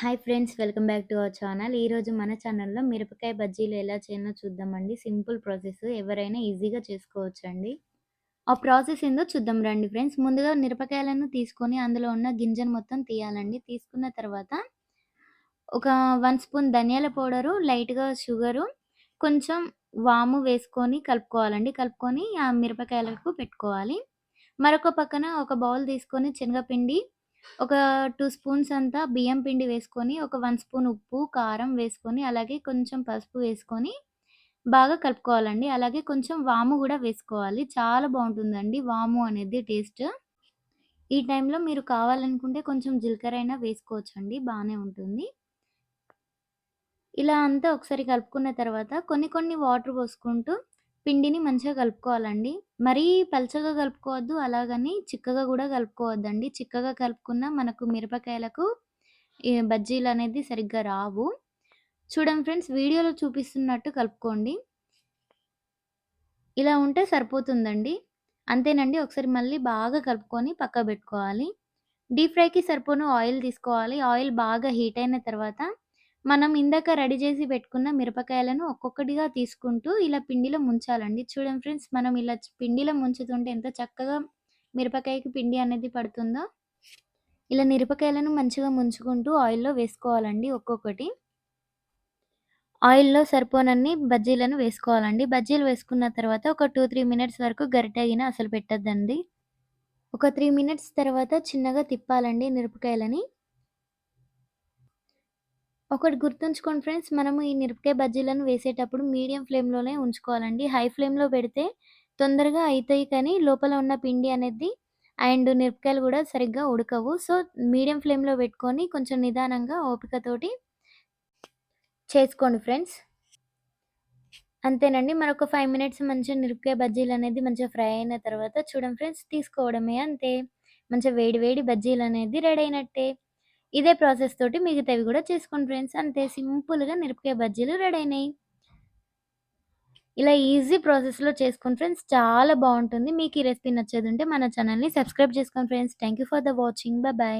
Hi friends welcome back to our channel. ఈరోజు మన ఛానల్లో మిరపకాయ బజ్జీలు ఎలా చేయాలో చూద్దామండి. సింపుల్ ప్రాసెస్ ఎవరైనా ఈజీగా చేసుకోవచ్చండి. ఆ ప్రాసెస్ ఏందో చూద్దాం రండి ఫ్రెండ్స్. ముందుగా మిరపకాయలను తీసుకొని అందులో ఉన్న గింజను మొత్తం తీయాలండి. తీసుకున్న తర్వాత ఒక వన్ స్పూన్ ధనియాల పౌడరు లైట్గా షుగరు కొంచెం వాము వేసుకొని కలుపుకోవాలండి. కలుపుకొని ఆ మిరపకాయలకు పెట్టుకోవాలి. మరొక పక్కన ఒక బౌల్ తీసుకొని శనగపిండి ఒక టూ స్పూన్స్ అంతా బియ్యం పిండి వేసుకొని, ఒక వన్ స్పూన్ ఉప్పు, కారం వేసుకొని, అలాగే కొంచెం పసుపు వేసుకొని బాగా కలుపుకోవాలండి. అలాగే కొంచెం వాము కూడా వేసుకోవాలి. చాలా బాగుంటుందండి వాము అనేది టేస్ట్. ఈ టైంలో మీరు కావాలనుకుంటే కొంచెం జీలకర్ర అయినా వేసుకోవచ్చండి. బానే ఉంటుంది. ఇలా అంతా ఒకసారి కలుపుకున్న తర్వాత కొన్ని కొన్ని వాటర్ పోసుకుంటూ పిండిని మంచిగా కలుపుకోవాలండి. మరీ పలచగా కలుపుకోవద్దు. అలాగని చిక్కగా కూడా కలుపుకోవద్దండి. చిక్కగా కలుపుకున్న మనకు మిరపకాయలకు బజ్జీలు అనేది సరిగ్గా రావు. చూడండి ఫ్రెండ్స్ వీడియోలో చూపిస్తున్నట్టు కలుపుకోండి. ఇలా ఉంటే సరిపోతుందండి. అంతేనండి. ఒకసారి మళ్ళీ బాగా కలుపుకొని పక్క పెట్టుకోవాలి డీప్ ఫ్రైకి సరిపోను ఆయిల్ తీసుకోవాలి. ఆయిల్ బాగా హీట్ అయిన తర్వాత మనం ఇందాక రెడీ చేసి పెట్టుకున్న మిరపకాయలను ఒక్కొక్కటిగా తీసుకుంటూ ఇలా పిండిలో ముంచాలండి. చూడండి ఫ్రెండ్స్ మనం ఇలా పిండిలో ముంచుతుంటే ఎంత చక్కగా మిరపకాయకి పిండి అనేది పడుతుందో. ఇలా మిరపకాయలను మంచిగా ముంచుకుంటూ ఆయిల్‌లో వేసుకోవాలండి ఒక్కొక్కటి. ఆయిల్‌లో సరిపోనన్ని బజ్జీలను వేసుకోవాలండి. బజ్జీలు వేసుకున్న తర్వాత ఒక 2, 3 మినిట్స్ వరకు గరిటగిన అసలు పెట్టద్దండి ఒక త్రీ మినిట్స్ తర్వాత చిన్నగా తిప్పాలండి మిరపకాయలని. ఒకటి గుర్తుంచుకోండి ఫ్రెండ్స్. మనము ఈ మిరపకాయ బజ్జీలను వేసేటప్పుడు మీడియం ఫ్లేమ్‌లోనే ఉంచుకోవాలండి. హై ఫ్లేమ్‌లో పెడితే తొందరగా అవుతాయి కానీ లోపల ఉన్న పిండి అనేది అండ్ మిరపకాయలు కూడా సరిగ్గా ఉడకవు. సో, మీడియం ఫ్లేమ్‌లో పెట్టుకొని కొంచెం నిదానంగా ఓపికతోటి చేసుకోండి ఫ్రెండ్స్. అంతేనండి. మరొక ఫైవ్ మినిట్స్ మంచిగా మిరపకాయ బజ్జీలనేది మంచిగా ఫ్రై అయిన తర్వాత చూడండి ఫ్రెండ్స్ తీసుకోవడమే అంతే. మంచిగా వేడి వేడి బజ్జీలు అనేది రెడీ అయినట్టే. ఇదే ప్రాసెస్ తోటి మిగతావి కూడా చేసుకోండి ఫ్రెండ్స్. అంతే సింపుల్‌గా మిరపకాయ బజ్జీలు రెడీ అయినాయి. ఇలా ఈజీ ప్రాసెస్‌లో చేసుకోండి ఫ్రెండ్స్. చాలా బాగుంటుంది మీకు ఈ రెసిపీ నచ్చేదుంటే మన ఛానల్ని సబ్స్క్రైబ్ చేసుకోండి friends. Thank you for the watching. Bye